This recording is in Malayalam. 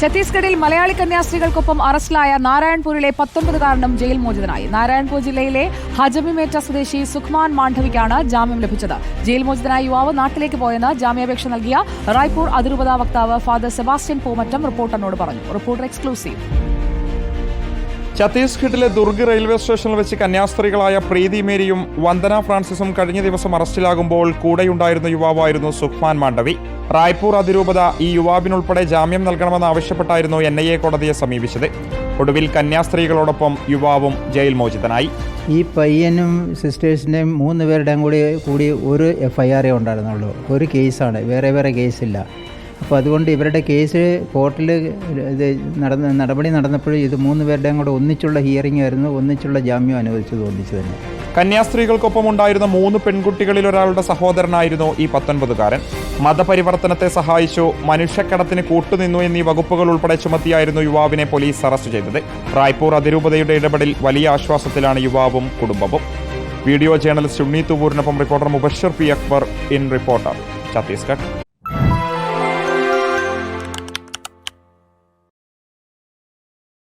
ഛത്തീസ്ഗഡിൽ മലയാളി കന്യാസ്ത്രീകൾക്കൊപ്പം അറസ്റ്റിലായ നാരായൺപൂരിലെ പത്തൊൻപതുകാരനും ജയിൽ മോചിതനായി. നാരായൺപൂർ ജില്ലയിലെ ഹജമിമേറ്റ സ്വദേശി സുഖ്മാൻ മാണ്ഡവിക്കാണ് ജാമ്യം ലഭിച്ചത്. ജയിൽ മോചിതനായ യുവാവ് നാട്ടിലേക്ക് പോയെന്ന് ജാമ്യാപേക്ഷ നൽകിയ റായ്പൂർ അതിരൂപതാ വക്താവ് ഫാദർ സെബാസ്റ്റ്യൻ പൂമറ്റം റിപ്പോർട്ടറിനോട് പറഞ്ഞു. Reporter exclusive. ഛത്തീസ്ഗഡിലെ ദുർഗ് റെയിൽവേ സ്റ്റേഷനിൽ വെച്ച് കന്യാസ്ത്രീകളായ പ്രീതി മേരിയും വന്ദന ഫ്രാൻസിസും കഴിഞ്ഞ ദിവസം അറസ്റ്റിലാകുമ്പോൾ കൂടെയുണ്ടായിരുന്ന യുവാവായിരുന്നു സുഖ്മാൻ മാണ്ഡവി. റായ്പൂർ അതിരൂപത ഈ യുവാവിനുൾപ്പെടെ ജാമ്യം നൽകണമെന്നാവശ്യപ്പെട്ടായിരുന്നു എൻ ഐ എ കോടതിയെ സമീപിച്ചത്. ഒടുവിൽ കന്യാസ്ത്രീകളോടൊപ്പം യുവാവും ജയിൽ മോചിതനായി. ഈ പയ്യനും സിസ്റ്റേഴ്സിന്റെയും മൂന്ന് പേരുടെയും കൂടി കൂടി ഒരു എഫ് ഐ ആറേ ഉണ്ടായിരുന്നുള്ളൂ. ഒരു കേസാണ്. വേറെ വേറെ കേസില്ല. അപ്പോൾ അതുകൊണ്ട് ഇവരുടെ കേസ് കോർട്ടിൽ ഇത് നടന്ന നടപടി നടന്നപ്പോൾ ഇത് മൂന്ന് പേരുടെയും കൂടെ ഒന്നിച്ചുള്ള ഹിയറിംഗ് ആയിരുന്നു ഒന്നിച്ചുള്ള ജാമ്യം അനുവദിച്ചത് ഒന്നിച്ചു തന്നെ. കന്യാസ്ത്രീകൾക്കൊപ്പം ഉണ്ടായിരുന്ന മൂന്ന് പെൺകുട്ടികളിൽ ഒരാളുടെ സഹോദരനായിരുന്നു ഈ പത്തൊൻപതുകാരൻ. മതപരിവർത്തനത്തെ സഹായിച്ചു മനുഷ്യക്കടത്തിന് കൂട്ടുനിന്നു എന്നീ വകുപ്പുകൾ ഉൾപ്പെടെ ചുമത്തിയായിരുന്നു യുവാവിനെ പോലീസ് അറസ്റ്റ് ചെയ്തത്. റായ്പൂർ അതിരൂപതയുടെ ഇടപെടൽ വലിയ ആശ്വാസത്തിലാണ് യുവാവും കുടുംബവും. Video journalist Unni Reporter Mubashar P Akbar in Reporter. Chhattisgarh.